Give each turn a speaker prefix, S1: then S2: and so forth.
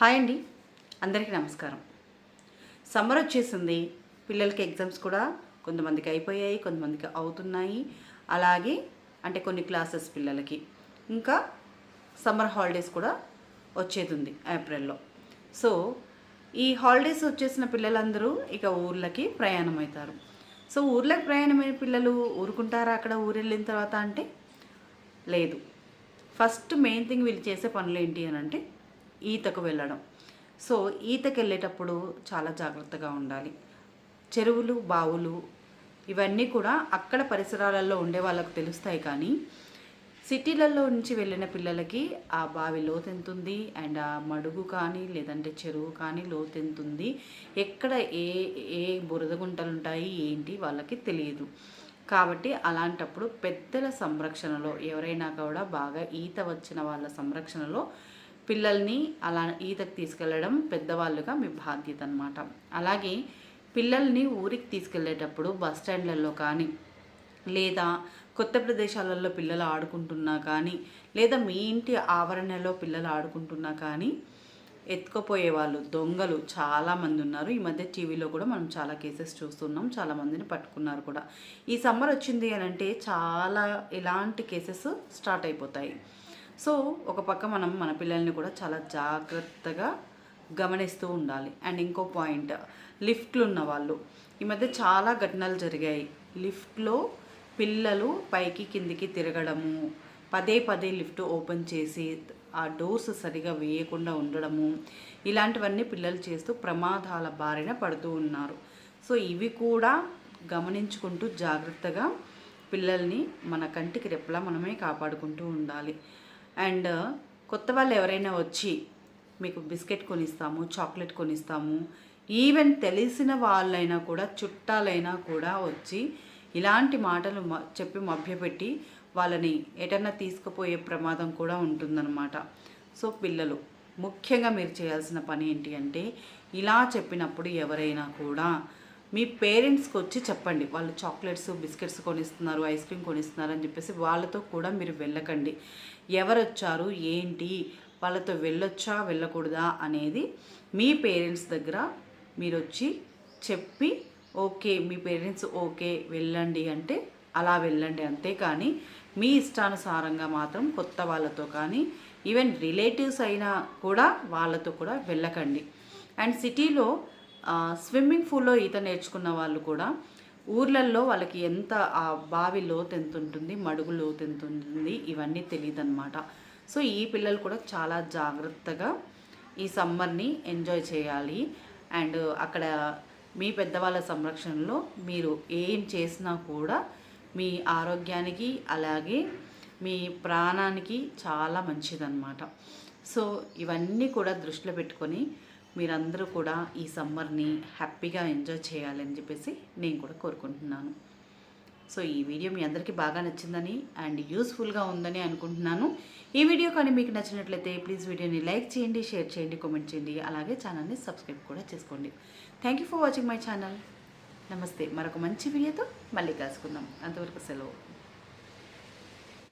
S1: Hi అండి. అందరికీ నమస్కారం. సమ్మర్ వచ్చేసింది. పిల్లలకి ఎగ్జామ్స్ కూడా కొంతమందికి అయిపోయాయి కొంతమందికి అవుతున్నాయి. అలాగే అంటే కొన్ని క్లాసెస్ పిల్లలకి. ఇంకా సమ్మర్ హాలిడేస్ కూడా వచ్చేది ఉంది ఏప్రిల్లో. సో ఈ హాలిడేస్ వచ్చేసిన పిల్లలందరూ ఇక ఊర్లకి ప్రయాణం అవుతారు. సో ఊర్లకు ప్రయాణమైన పిల్లలు ఊరుకుంటారా అక్కడ ఊరు వెళ్ళిన తర్వాత అంటే? లేదు. ఫస్ట్ మెయిన్ థింగ్ వీళ్ళు చేసే పనులు ఏంటి అని అంటే ఈతకు వెళ్ళడం. సో ఈతకు వెళ్ళేటప్పుడు చాలా జాగ్రత్తగా ఉండాలి. చెరువులు బావులు ఇవన్నీ కూడా అక్కడ పరిసరాలలో ఉండే వాళ్ళకు తెలుస్తాయి కానీ సిటీలలో నుంచి వెళ్ళిన పిల్లలకి ఆ బావి లోతు అండ్ ఆ మడుగు కానీ లేదంటే చెరువు కానీ లోతు ఎక్కడ ఏ ఏ బురద గుంటలు ఉంటాయి ఏంటి వాళ్ళకి తెలియదు. కాబట్టి అలాంటప్పుడు పెద్దల సంరక్షణలో ఎవరైనా కూడా బాగా ఈత వచ్చిన వాళ్ళ సంరక్షణలో పిల్లల్ని అలా ఈతకు తీసుకెళ్ళడం పెద్దవాళ్ళుగా మీ బాధ్యత అనమాట అలాగే పిల్లల్ని ఊరికి తీసుకెళ్ళేటప్పుడు బస్ స్టాండ్లలో కానీ లేదా కొత్త ప్రదేశాలలో పిల్లలు ఆడుకుంటున్నా కానీ లేదా మీ ఇంటి ఆవరణలో పిల్లలు ఆడుకుంటున్నా కానీ ఎత్తుకుపోయే వాళ్ళు దొంగలు చాలామంది ఉన్నారు. ఈ మధ్య టీవీలో కూడా మనం చాలా కేసెస్ చూస్తున్నాం. చాలామందిని పట్టుకున్నారు కూడా. ఈ సమ్మర్ వచ్చింది అని అంటే చాలా ఇలాంటి కేసెస్ స్టార్ట్ అయిపోతాయి. సో ఒక పక్క మనం మన పిల్లల్ని కూడా చాలా జాగ్రత్తగా గమనిస్తూ ఉండాలి. అండ్ ఇంకో పాయింట్ లిఫ్ట్లు ఉన్న వాళ్ళు. ఈ మధ్య చాలా ఘటనలు జరిగాయి. లిఫ్ట్లో పిల్లలు పైకి కిందికి తిరగడము పదే పదే లిఫ్ట్ ఓపెన్ చేసి ఆ డోర్స్ సరిగా వేయకుండా ఉండడము ఇలాంటివన్నీ పిల్లలు చేస్తూ ప్రమాదాల బారిన పడుతూ ఉన్నారు. సో ఇవి కూడా గమనించుకుంటూ జాగ్రత్తగా పిల్లల్ని మన కంటికి రెప్పలా మనమే కాపాడుకుంటూ ఉండాలి. అండ్ కొత్త వాళ్ళు ఎవరైనా వచ్చి మీకు బిస్కెట్ కొనిస్తాము చాక్లెట్ కొనిస్తాము ఈవెన్ తెలిసిన వాళ్ళైనా కూడా చుట్టాలైనా కూడా వచ్చి ఇలాంటి మాటలు మ- చెప్పి మభ్యపెట్టి వాళ్ళని ఎటన్నా తీసుకుపోయే ప్రమాదం కూడా ఉంటుందన్నమాట. సో పిల్లలు ముఖ్యంగా మీరు చేయాల్సిన పని ఏంటి అంటే ఇలా చెప్పినప్పుడు ఎవరైనా కూడా మీ పేరెంట్స్కి వచ్చి చెప్పండి. వాళ్ళు చాక్లెట్స్ బిస్కెట్స్ కొనిస్తున్నారు ఐస్ క్రీమ్ కొనిస్తున్నారు అని చెప్పేసి వాళ్ళతో కూడా మీరు వెళ్ళకండి. ఎవరు వచ్చారు ఏంటి? వాళ్ళతో వెళ్ళొచ్చా? వెళ్ళకూడదా? అనేది మీ పేరెంట్స్ దగ్గర మీరు వచ్చి చెప్పి ఓకే మీ పేరెంట్స్ ఓకే వెళ్ళండి అంటే అలా వెళ్ళండి అంతేకాని మీ ఇష్టానుసారంగా మాత్రం కొత్త వాళ్ళతో కానీ ఈవెన్ రిలేటివ్స్ అయినా కూడా వాళ్ళతో కూడా వెళ్ళకండి. అండ్ సిటీలో స్విమ్మింగ్ పూల్లో ఈత నేర్చుకున్న వాళ్ళు కూడా ఊర్లల్లో వాళ్ళకి ఎంత ఆ బావి లోతు ఎంత ఉంటుంది మడుగు లోతు ఎంత ఉంటుంది ఇవన్నీ తెలియదు అనమాట సో ఈ పిల్లలు కూడా చాలా జాగ్రత్తగా ఈ సమ్మర్ని ఎంజాయ్ చేయాలి. అండ్ అక్కడ మీ పెద్దవాళ్ళ సంరక్షణలో మీరు ఏం చేసినా కూడా మీ ఆరోగ్యానికి అలాగే మీ ప్రాణానికి చాలా మంచిదన్నమాట. సో ఇవన్నీ కూడా దృష్టిలో పెట్టుకొని మీరందరూ కూడా ఈ సమ్మర్ని హ్యాపీగా ఎంజాయ్ చేయాలని చెప్పేసి నేను కూడా కోరుకుంటున్నాను. సో ఈ వీడియో మీ అందరికీ బాగా నచ్చిందని అండ్ యూస్ఫుల్గా ఉందని అనుకుంటున్నాను. ఈ వీడియో కానీ మీకు నచ్చినట్లయితే ప్లీజ్ వీడియోని లైక్ చేయండి షేర్ చేయండి కామెంట్ చేయండి అలాగే ఛానల్ని సబ్స్క్రైబ్ కూడా చేసుకోండి. Thank you for watching my channel. నమస్తే. మరొక మంచి వీడియోతో మళ్ళీ కలుసుకుందాం. అంతవరకు సెలవు.